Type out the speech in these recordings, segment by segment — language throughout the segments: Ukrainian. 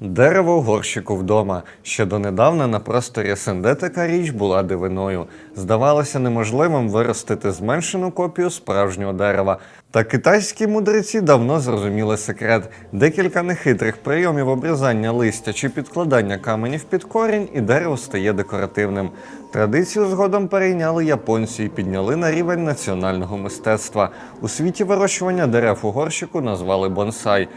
Дерево горщику вдома. Ще донедавна на просторі СНД така річ була дивиною. Здавалося неможливим виростити зменшену копію справжнього дерева. Та китайські мудреці давно зрозуміли секрет. Декілька нехитрих прийомів обрізання листя чи підкладання каменів під корінь, і дерево стає декоративним. Традицію згодом перейняли японці і підняли на рівень національного мистецтва. У світі вирощування дерев у горщику назвали бонсай.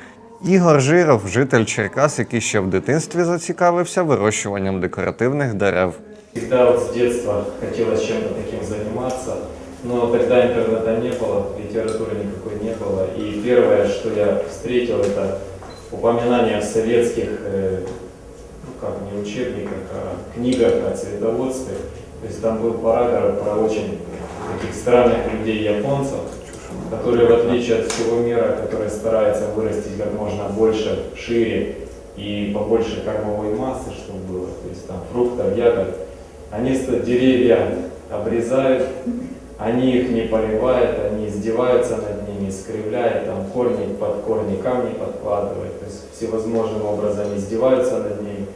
Ігор Жиров, житель Черкас, який ще в дитинстві зацікавився вирощуванням декоративних дерев. Всегда вот с детства хотелось чем-то таким заниматься, но тогда интернета не было, литературы никакой не было. И первое, что я встретил, это упоминание в советских, э, ну как, не учебниках, а книгах о цветоводстве. То есть там был параграф про очень таких странных людей японцев, которые в отличие от всего мира, которые стараются вырастить как можно больше, шире и побольше кормовой массы, чтобы было, то есть там фруктов, ягод, они деревья обрезают, они их не поливают, они издеваются над ними, искривляют, там корни под корни камни подкладывают, то есть всевозможным образом издеваются над ними,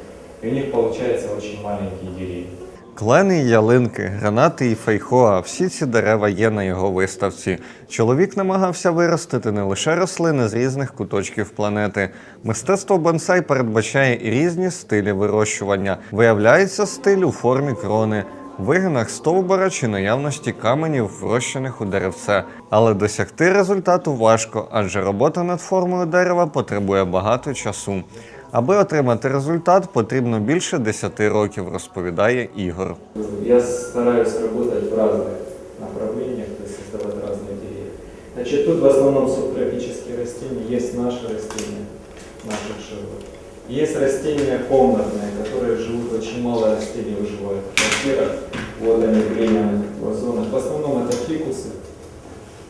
и у них получается очень маленькие деревья. Клени, ялинки, гранати і фейхоа всі ці дерева є на його виставці. Чоловік намагався виростити не лише рослини з різних куточків планети. Мистецтво бонсай передбачає і різні стилі вирощування. Виявляється стиль у формі крони. Вигинах стовбура чи наявності каменів, врощених у деревце. Але досягти результату важко, адже робота над формою дерева потребує багато часу. Аби отримати результат, потрібно більше 10 років, розповідає Ігор. Я стараюсь работать в разных направлениях, то есть создавать разные деревья. Значит, тут в основном субтропические растения, есть наши растения, наших живут. Есть растения комнатные, которые живут, очень мало растений выживают в квартирах, вот они в глиняных вазонах. В основном это фикусы.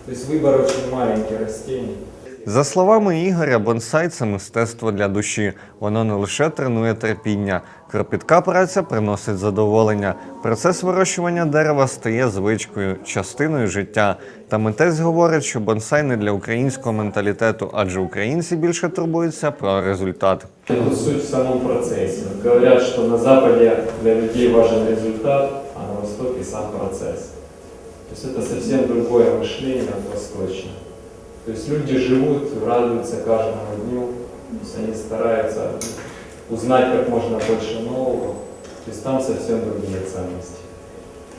То есть выбор очень маленький растений. За словами Ігоря, бонсай це мистецтво для душі. Воно не лише тренує терпіння. Кропітка праця приносить задоволення. Процес вирощування дерева стає звичкою, частиною життя. Та митець говорить, що бонсай не для українського менталітету, адже українці більше турбуються про результат. Суть в самом процессе. Говорят, что на Западе для людей важен результат, а на Востоке сам процесс. То есть это совсем другое мышление от восточного. То есть люди живут, радуются каждому дню, то есть они стараются узнать как можно больше нового. То есть там совсем другие ценности.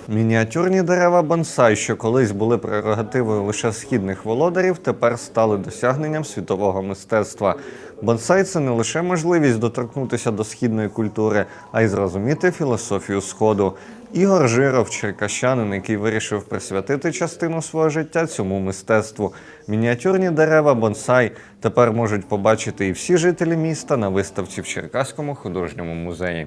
Мініатюрні дерева бонсай, що колись були прерогативою лише східних володарів, тепер стали досягненням світового мистецтва. Бонсай це не лише можливість доторкнутися до східної культури, а й зрозуміти філософію сходу. Ігор Жиров, черкащанин, який вирішив присвятити частину свого життя цьому мистецтву. Мініатюрні дерева бонсай тепер можуть побачити і всі жителі міста на виставці в Черкаському художньому музеї.